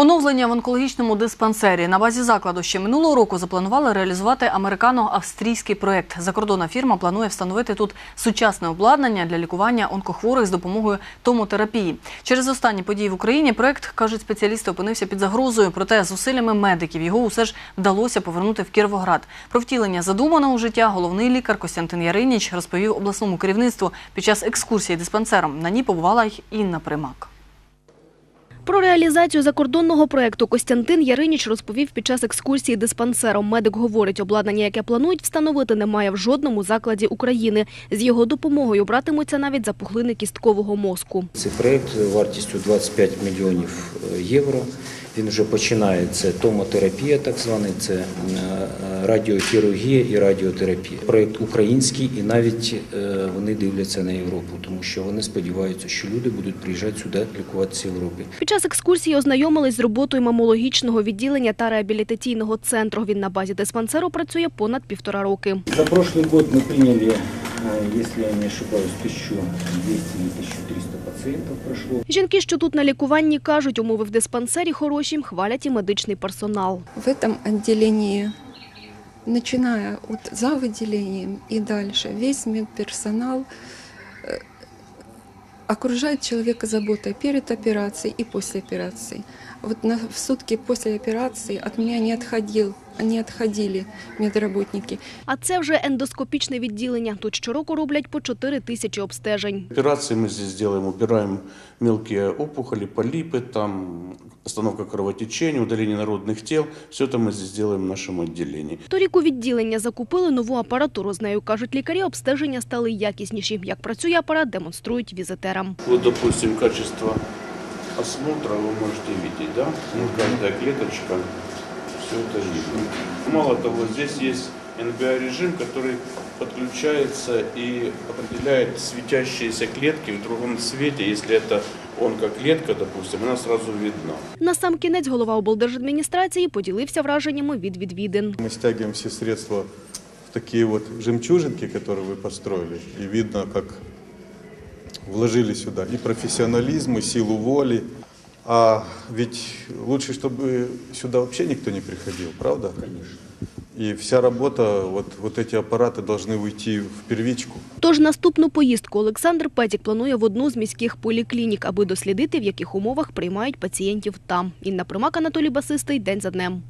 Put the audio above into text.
Оновлення в онкологічному диспансері на базі закладу ще минулого року запланували реалізувати американо-австрійський проект. Закордонна фірма планує встановити тут сучасне обладнання для лікування онкохворих з допомогою томотерапії. Через останні події в Україні проект, кажуть спеціалісти, опинився під загрозою. Проте зусиллями медиків його усе ж вдалося повернути в Кіровоград. Про втілення задуманого життя головний лікар Костянтин Яриніч розповів обласному керівництву під час екскурсії диспансером. На ній побувала й Інна Примак. Про реалізацію закордонного проекту Костянтин Яриніч розповів під час екскурсії диспансером. Медик говорить, обладнання, яке планують встановити, немає в жодному закладі України. З його допомогою братимуться навіть запухлини кісткового мозку. Цей проєкт вартістю 25 мільйонів е, євро. Він вже починає. Це томотерапія, так званий, це е, радіохірургія і радіотерапія. Проєкт український, і навіть е, вони дивляться на Європу, тому що вони сподіваються, що люди будуть приїжджати сюди лікуватися в Європі. Під час екскурсії ознайомились з роботою мамологічного відділення та реабілітаційного центру. Він на базі диспансеру працює понад півтора роки. За прошлый год мы приняли, э, если я не ошибаюсь, 1200 или 1300 пациентов прошло. Жінки, що тут на лікуванні, кажуть, умови в диспансері хороші, хвалять і медичний персонал. в этом отделении, начиная от за выделением и дальше, весь медперсонал э, окружает человека заботой перед операцией и после операции. Вот на, в сутки после операции от меня не отходил, не отходили медработники. А це вже ендоскопічне відділення. Тут щороку роблять по 4 тисячі обстежень. Операции мы здесь делаем, убираем мелкие опухоли, полипы, там остановка кровотечения, удаление народных тел. Все это мы здесь делаем в нашем отделении. Торік у відділення закупили нову апаратуру. З нею, кажуть лікарі, обстеження стали якісніші. Як працює апарат, демонструють візитерам. Вот, допустим, качество осмотра вы можете видеть, да? Ну, каждая клеточка, все это видно. Мало того, здесь есть NBA-режим, который подключается и определяет светящиеся клетки в другом цвете. Если это онкоклетка, допустим, она сразу видна. На сам кінець голова облдержадміністрації поділився враженнями від відвідин. Мы стягиваем все средства в такие вот жемчужинки, которые вы построили. И видно, как вложили сюда и профессионализм, и силу воли. А ведь лучше, чтобы сюда вообще никто не приходил, правда? Конечно. И вся работа, вот, вот эти аппараты должны уйти в первичку. Тож наступну поїздку Олександр Петік планує в одну з міських поліклінік, аби дослідити, в яких умовах приймають пацієнтів там. Інна Примак, Анатолій Басистий. День за днем.